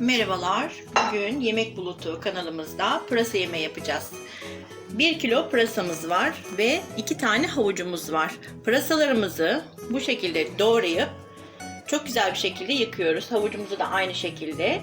Merhabalar. Bugün Yemek Bulutu kanalımızda pırasa yemeği yapacağız. 1 kilo pırasamız var ve 2 tane havucumuz var. Pırasalarımızı bu şekilde doğrayıp çok güzel bir şekilde yıkıyoruz. Havucumuzu da aynı şekilde.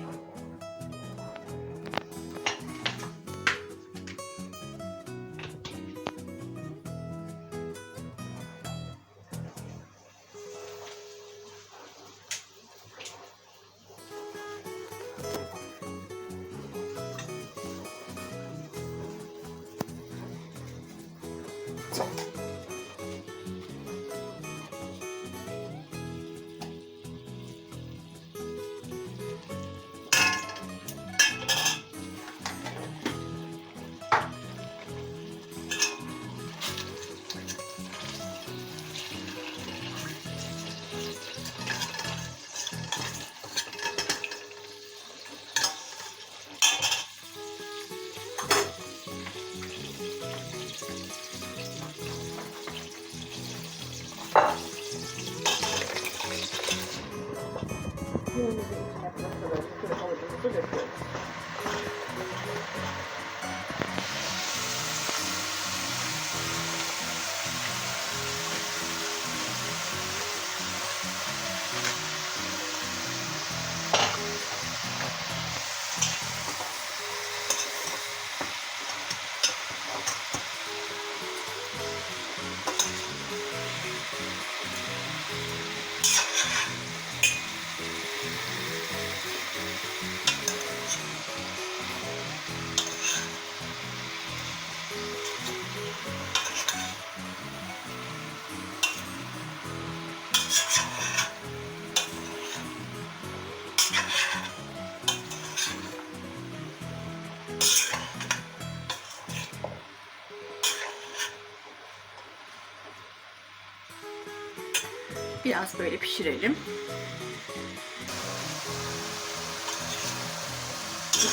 Biraz böyle pişirelim.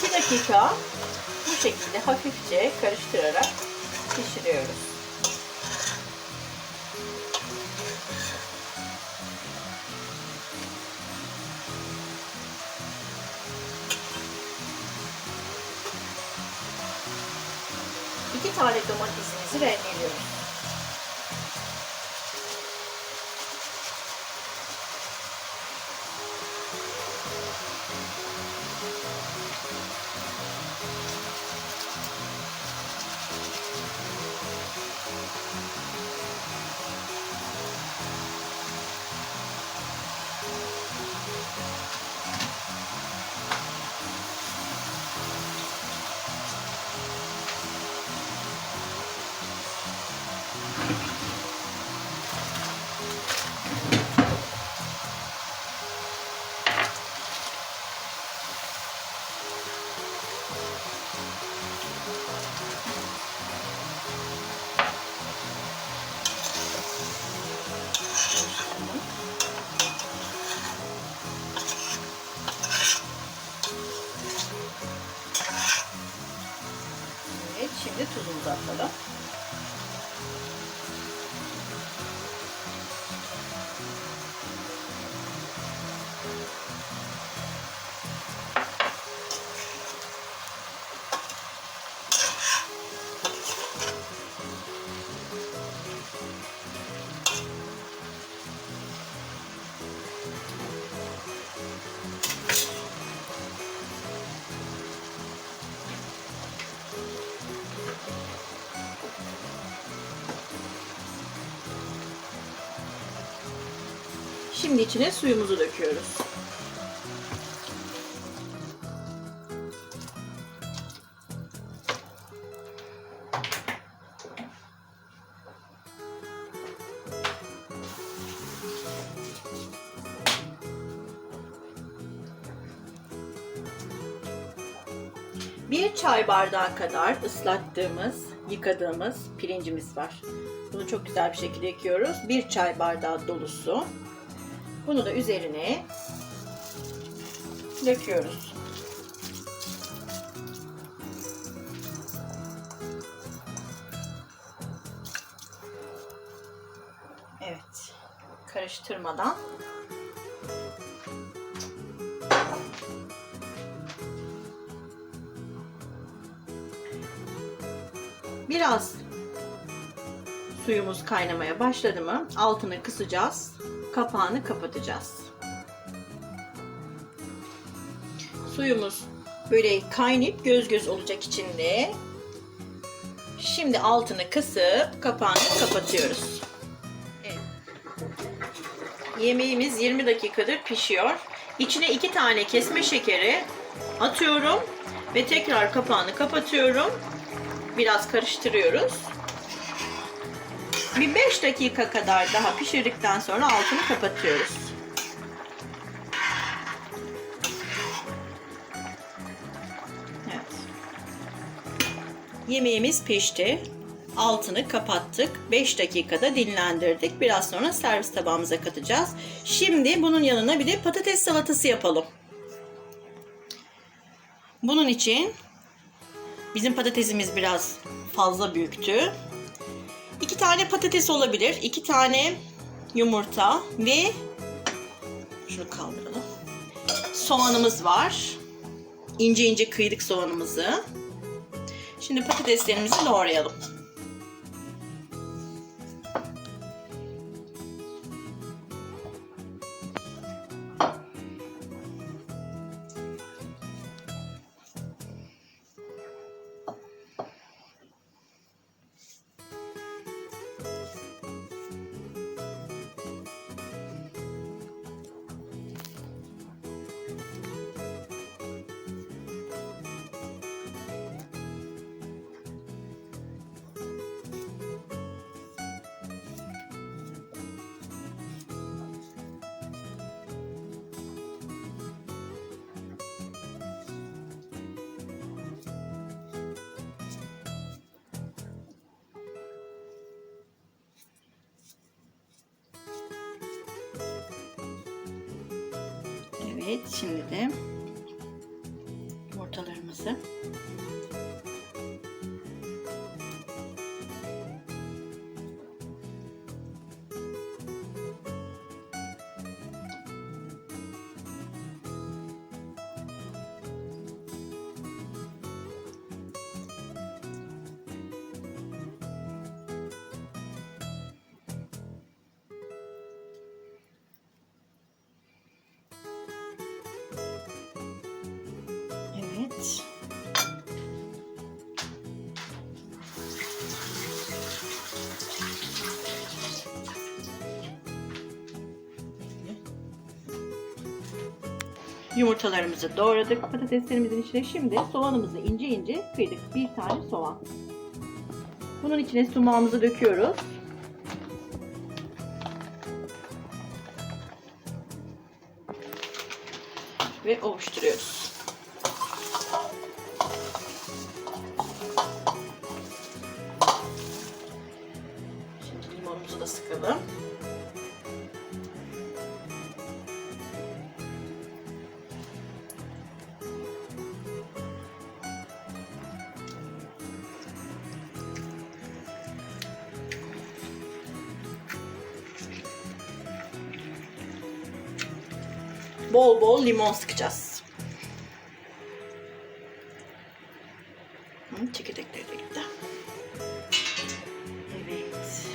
2 dakika bu şekilde hafifçe karıştırarak pişiriyoruz. İki tane domatesimizi rendeliyoruz. Evet, şimdi Şimdi içine suyumuzu döküyoruz. Bir çay bardağı kadar ıslattığımız, yıkadığımız pirincimiz var. Bunu çok güzel bir şekilde yıkıyoruz. Bir çay bardağı dolusu. Bunu da üzerine döküyoruz. Evet. Karıştırmadan Biraz suyumuz kaynamaya başladı mı altını kısacağız. Kapağını kapatacağız. Suyumuz böyle kaynayıp göz göz olacak içinde. Şimdi altını kısıp kapağını kapatıyoruz. Yemeğimiz 20 dakikadır pişiyor. İçine iki tane kesme şekeri atıyorum ve tekrar kapağını kapatıyorum. Biraz karıştırıyoruz. Bir 5 dakika kadar daha pişirdikten sonra altını kapatıyoruz. Yemeğimiz pişti. Altını kapattık. 5 dakikada dinlendirdik. Biraz sonra servis tabağımıza katacağız. Şimdi bunun yanına bir de patates salatası yapalım. Bunun için bizim patatesimiz biraz fazla büyüktü. İki tane patates olabilir. iki tane yumurta ve şunu kaldıralım. Soğanımız var. İnce ince kıydık soğanımızı. Şimdi patateslerimizi doğrayalım. Evet, şimdi de yumurtalarımızı Yumurtalarımızı doğradık patateslerimizin içine. Şimdi soğanımızı ince ince kıydık. Bir tane soğan. Bunun içine sumağımızı döküyoruz. Ve ovuşturuyoruz. Şimdi limonumuzu da sıkalım. Bol bol limon sıkacağız. Hı, Çekirdekleri de gitti. Evet.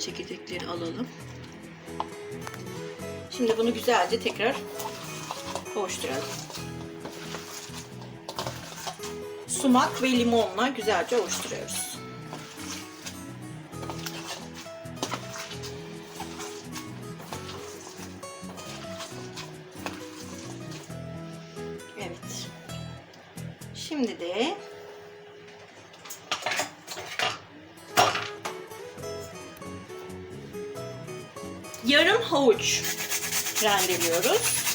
Çekirdekleri alalım. Şimdi bunu güzelce tekrar kavuşturalım. Sumak ve limonla güzelce oluşturuyoruz. Şimdi de yarım havuç rendeliyoruz.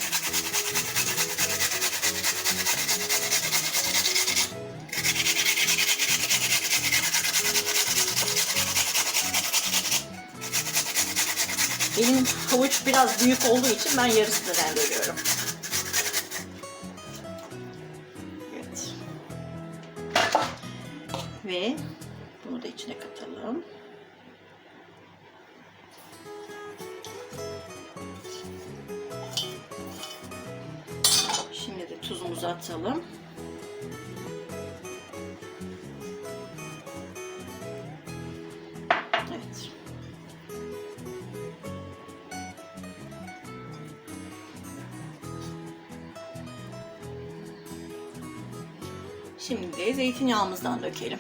Benim havuç biraz büyük olduğu için ben yarısını rendeliyorum. Bunu da içine katalım. Şimdi de tuzumuzu atalım. Evet. Şimdi zeytinyağımızdan dökelim.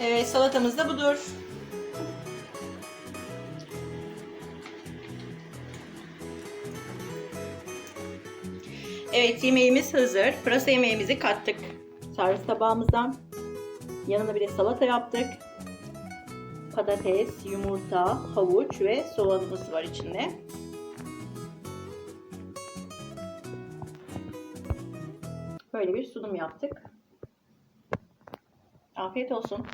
Evet salatamız da budur. Evet yemeğimiz hazır. Pırasa yemeğimizi kattık. Servis tabağımıza. Yanına bir de salata yaptık. Patates, yumurta, havuç ve soğanımız var içinde. Böyle bir sunum yaptık. Afiyet olsun.